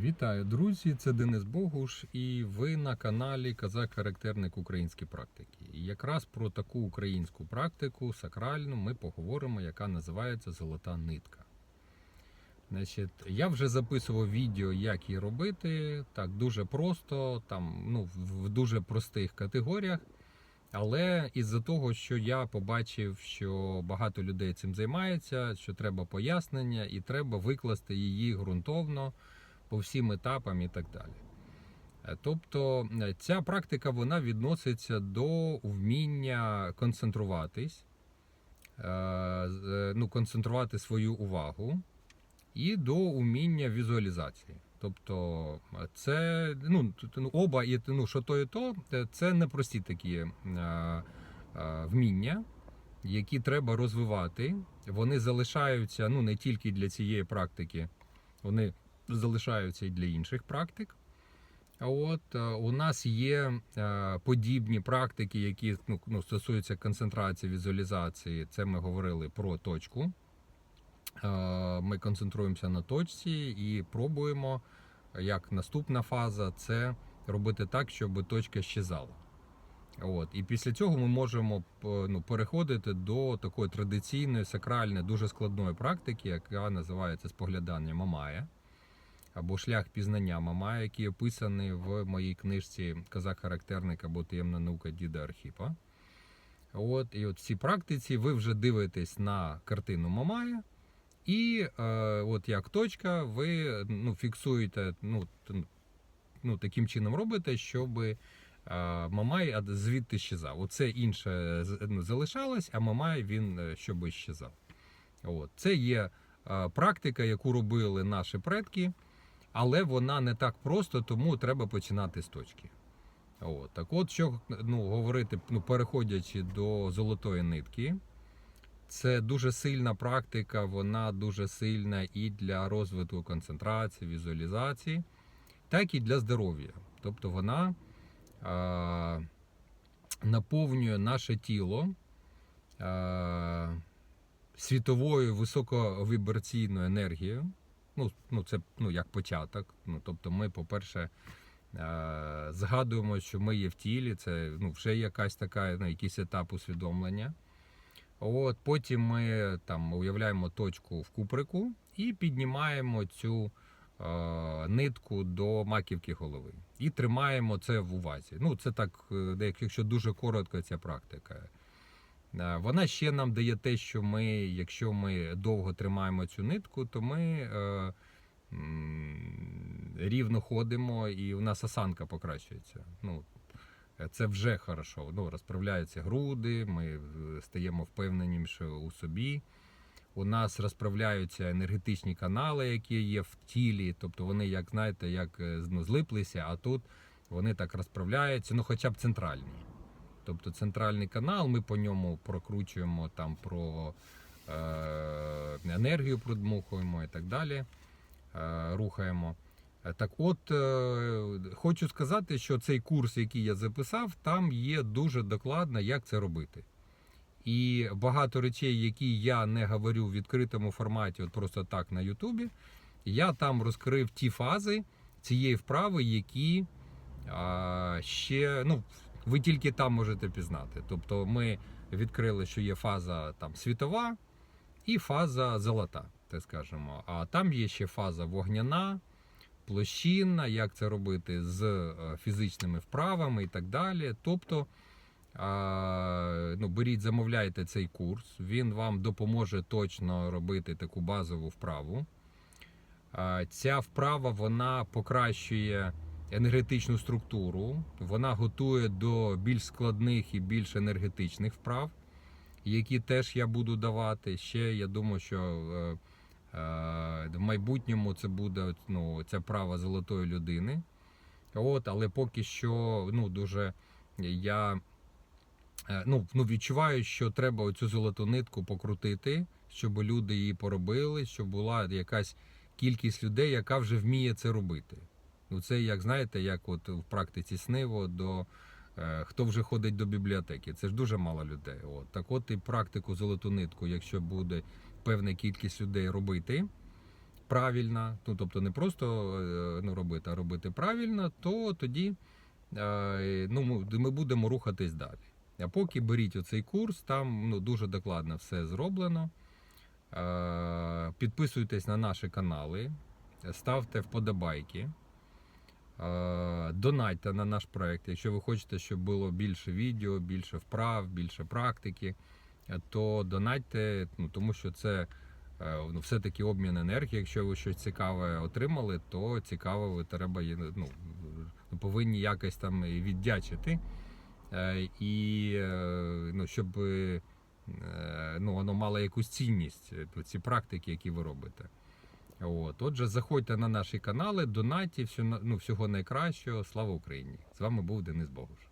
Вітаю, друзі! Це Денис Богуш, і ви на каналі Казак-характерник українські практики. І якраз про таку українську практику сакральну ми поговоримо, яка називається Золота нитка. Значить, я вже записував відео, як її робити. Так, дуже просто, там, ну, в дуже простих категоріях. Але із-за того, що я побачив, що багато людей цим займається, що треба пояснення, і треба викласти її ґрунтовно по всім етапам і так далі. Е, Тобто е, ця практика вона відноситься до вміння концентруватись, е, ну, концентрувати свою увагу і до уміння візуалізації. Тобто, це ну, ну, оба і ну, що то і то, це непрості такі вміння, які треба розвивати. Вони залишаються ну, не тільки для цієї практики, вони залишаються і для інших практик. От е, у нас є е, подібні практики, які ну, ну, стосуються концентрації візуалізації. Це ми говорили про точку. Е, Ми концентруємося на точці і пробуємо, як наступна фаза, це робити так, щоб точка щезала. От. І після цього ми можемо ну, переходити до такої традиційної, сакральної, дуже складної практики, яка називається споглядання Мамая або шлях пізнання Мамая, який описаний в моїй книжці Казак-характерник або таємна наука Діда Архіпа. От, і от в цій практиці ви вже дивитесь на картину Мамая, і е, от як точка, ви ну, фіксуєте, ну, ну, таким чином робите, щоб е, Мамай звідти щезав. Оце інше ну, залишалось, а Мамай він е, щоб щезав. От. Це є е, практика, яку робили наші предки, але вона не так просто, тому треба починати з точки. От. Так от, що ну, говорити, ну, переходячи до золотої нитки, це дуже сильна практика, вона дуже сильна і для розвитку концентрації, візуалізації, так і для здоров'я. Тобто вона е, наповнює наше тіло е, світовою високовібраційною енергією. Ну, ну це ну, як початок. Ну, тобто, ми, по-перше, е, згадуємо, що ми є в тілі, це ну, вже якась така, ну, якийсь етап усвідомлення. От, потім ми там уявляємо точку в куприку і піднімаємо цю е, нитку до маківки голови. І тримаємо це в увазі. Ну, це так, е, якщо дуже коротко ця практика. Е, Вона ще нам дає те, що ми, якщо ми довго тримаємо цю нитку, то ми е, рівно ходимо і у нас осанка покращується. Ну, це вже хорошо. Ну, розправляються груди, ми е, стаємо впевненіше у собі. У нас розправляються енергетичні канали, які є в тілі, тобто вони, як знаєте, як ну, злиплися, а тут вони так розправляються, ну хоча б центральні. Тобто центральний канал, ми по ньому прокручуємо там про е, енергію продмухуємо і так далі. Е, рухаємо. Е, Так от, е, хочу сказати, що цей курс, який я записав, там є дуже докладно, як це робити. І багато речей, які я не говорю в відкритому форматі, от просто так на Ютубі, я там розкрив ті фази цієї вправи, які а, ще ну, ви тільки там можете пізнати. Тобто ми відкрили, що є фаза там світова і фаза золота, так скажемо. А там є ще фаза вогняна, площинна, як це робити з е, фізичними вправами і так далі. Тобто, ну, беріть, замовляйте цей курс, він вам допоможе точно робити таку базову вправу. Ця вправа вона покращує енергетичну структуру, вона готує до більш складних і більш енергетичних вправ, які теж я буду давати. Ще я думаю, що е, е, в майбутньому це буде ну, ця права золотої людини. От, але поки що ну, дуже я е, ну, ну, відчуваю, що треба оцю золоту нитку покрутити, щоб люди її поробили, щоб була якась кількість людей, яка вже вміє це робити. Ну, це як знаєте, як от в практиці СНИВО до е, хто вже ходить до бібліотеки. Це ж дуже мало людей. От. Так от і практику золоту нитку, якщо буде певна кількість людей робити, правильно, ну тобто не просто е, ну, робити, а робити правильно, то тоді е, ну, ми- будемо рухатись далі. А поки беріть оцей курс, там ну, дуже докладно все зроблено. Е, Підписуйтесь на наші канали, ставте вподобайки. Е, Донатьте на наш проект. Якщо ви хочете, щоб було більше відео, більше вправ, більше практики, е, то донатьте, ну, тому що це е, ну, все-таки обмін енергії. Якщо ви щось цікаве отримали, то цікаво ви треба ну, повинні якось там віддячити. І ну, щоб ну, воно мало якусь цінність, ці практики, які ви робите. От. Отже, заходьте на наші канали, донаті, всю, ну, всього найкращого. Слава Україні! З вами був Денис Богуш.